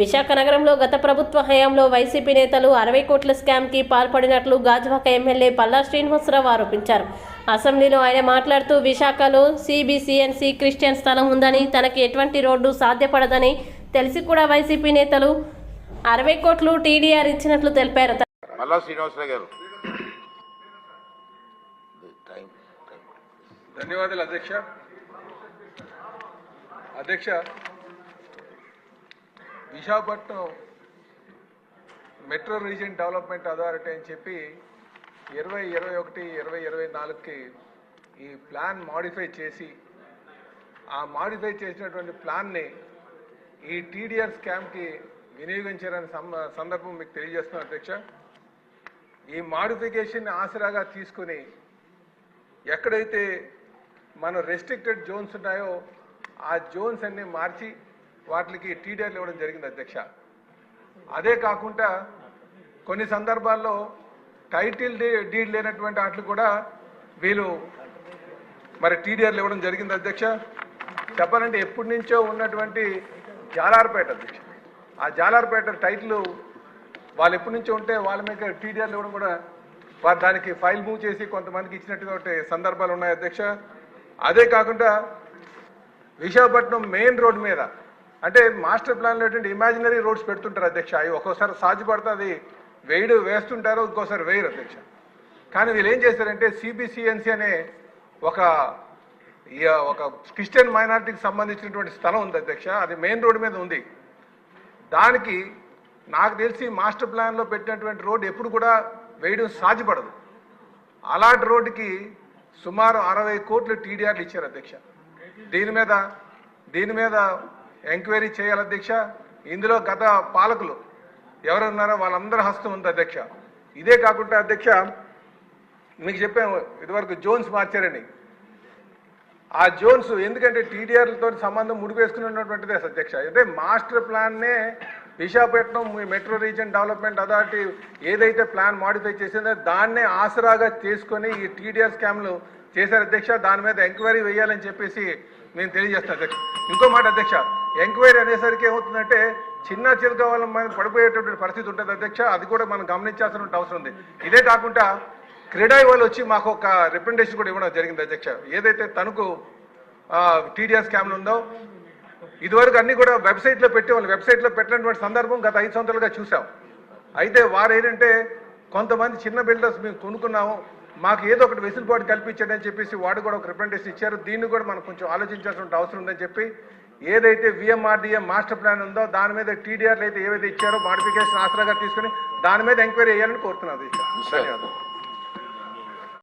విశాఖ నగరంలో గత ప్రభుత్వ హయాంలో వైసీపీ నేతలు అరవై కోట్ల స్కామ్కి పాల్పడినట్లు గాజువాక ఎమ్మెల్యే పల్లా శ్రీనివాసరావు ఆరోపించారు. అసెంబ్లీలో ఆయన మాట్లాడుతూ విశాఖలో సిబిసిఎన్సి క్రిస్టియన్ స్థలం ఉందని తనకి ఎటువంటి రోడ్డు సాధ్యపడదని తెలిసి కూడా వైసీపీ నేతలు అరవై కోట్లు టీడీఆర్ ఇచ్చినట్లు తెలిపారు. శ్రీనివాసరావు గారు. ధన్యవాదాలు అధ్యక్ష. అధ్యక్ష Visakhapatnam metro region development authority అని చెప్పి ఇరవై ఇరవై ఒకటి ఇరవై ఇరవై నాలుగుకి ఈ ప్లాన్ మాడిఫై చేసి ఆ మాడిఫై చేసినటువంటి ప్లాన్ని ఈ టీడీఆర్ స్కామ్కి వినియోగించారని సందర్భం మీకు తెలియజేస్తున్నాను అధ్యక్ష. ఈ మాడిఫికేషన్ ఆసరాగా తీసుకుని ఎక్కడైతే మన రెస్ట్రిక్టెడ్ జోన్స్ ఉన్నాయో ఆ జోన్స్ అన్ని మార్చి వాటికి టీడీఆర్లు ఇవ్వడం జరిగింది అధ్యక్ష. అదే కాకుండా కొన్ని సందర్భాల్లో టైటిల్ డీ- డీడ్ లేనటువంటి వాటికి కూడా వీళ్ళు మరి టీడీఆర్లు ఇవ్వడం జరిగింది అధ్యక్ష. చెప్పాలంటే ఎప్పటి నుంచో ఉన్నటువంటి జాలార్పేట అధ్యక్ష. ఆ జాలార్పేట టైటిల్ వాళ్ళు ఎప్పటి నుంచో ఉంటే వాళ్ళ మీద టీడీఆర్లు ఇవ్వడం కూడా వారు దానికి ఫైల్ మూవ్ చేసి కొంతమందికి ఇచ్చినటువంటి సందర్భాలు ఉన్నాయి అధ్యక్ష. అదే కాకుండా విశాఖపట్నం మెయిన్ రోడ్ మీద అంటే మాస్టర్ ప్లాన్లో ఏంటంటే ఇమాజినరీ రోడ్స్ పెడుతుంటారు అధ్యక్ష. అవి ఒక్కోసారి సాధ్యపడుతుంది వేయడు వేస్తుంటారు ఇంకోసారి వేయరు అధ్యక్ష. కానీ వీళ్ళు ఏం చేశారంటే సిబిసిఎన్సి అనే ఒక ఒక క్రిస్టియన్ మైనారిటీకి సంబంధించినటువంటి స్థలం ఉంది అధ్యక్ష. అది మెయిన్ రోడ్ మీద ఉంది. దానికి నాకు తెలిసి మాస్టర్ ప్లాన్లో పెట్టినటువంటి రోడ్డు ఎప్పుడు కూడా వేయడం సాధ్యపడదు అలాంటి రోడ్డుకి సుమారు అరవై కోట్లు టీడీఆర్లు ఇచ్చారు అధ్యక్ష. దీని మీద దీని మీద ఎంక్వైరీ చేయాలి అధ్యక్ష. ఇందులో గత పాలకులు ఎవరున్నారో వాళ్ళందరి హస్తం ఉంది అధ్యక్ష. ఇదే కాకుండా అధ్యక్ష మీకు చెప్పాము ఇదివరకు జోన్స్ మార్చారని ఆ జోన్స్ ఎందుకంటే టీడీఆర్లతో సంబంధం ముడిపేసుకుని ఉన్నటువంటిదే అధ్యక్ష. అంటే master ప్లాన్నే Visakhapatnam metro region development authority ఏదైతే ప్లాన్ మాడిఫై చేసిందో దాన్నే ఆసరాగా చేసుకొని ఈ టీడీఆర్ స్కామ్లు చేశారు. అధ్యక్ష దాని మీద ఎంక్వైరీ వేయాలని చెప్పేసి నేను తెలియజేస్తాను అధ్యక్ష. ఇంకో మాట అధ్యక్ష ఎంక్వైరీ అనేసరికి ఏమవుతుందంటే చిన్న చిలుక వాళ్ళ మీద పడిపోయేటటువంటి పరిస్థితి ఉంటుంది అధ్యక్ష. అది కూడా మనం గమనించాల్సిన అవసరం ఉంది. ఇదే కాకుండా క్రీడాయి వాళ్ళు వచ్చి మాకు ఒక రిప్రజెంటేషన్ కూడా ఇవ్వడం జరిగింది అధ్యక్ష. ఏదైతే తణుకు టీడీఆర్ స్కామ్లు ఉందో ఇదివరకు అన్ని కూడా వెబ్సైట్లో పెట్టేవాళ్ళు. వెబ్సైట్లో పెట్టినటువంటి సందర్భం గత ఐదు సంవత్సరాలుగా చూసాం అయితే వారు ఏంటంటే కొంతమంది చిన్న బిల్డర్స్ మేము కొనుక్కున్నాము. మాకు ఏదో ఒకటి వెసులుబాటు కల్పించండి అని చెప్పేసి వాడు కూడా ఒక రిప్రజెంటేషన్ ఇచ్చారు. దీన్ని కూడా మనం కొంచెం ఆలోచించాల్సిన అవసరం ఉందని చెప్పి ఏదైతే విఎంఆర్డీఏ మాస్టర్ ప్లాన్ ఉందో దాని మీద టీడీఆర్లు అయితే ఏవైతే ఇచ్చారో మాడిఫికేషన్ ఆసరాగా తీసుకుని దాని మీద ఎంక్వైరీ చేయాలని కోరుతున్నాను. ధన్యవాదాలు.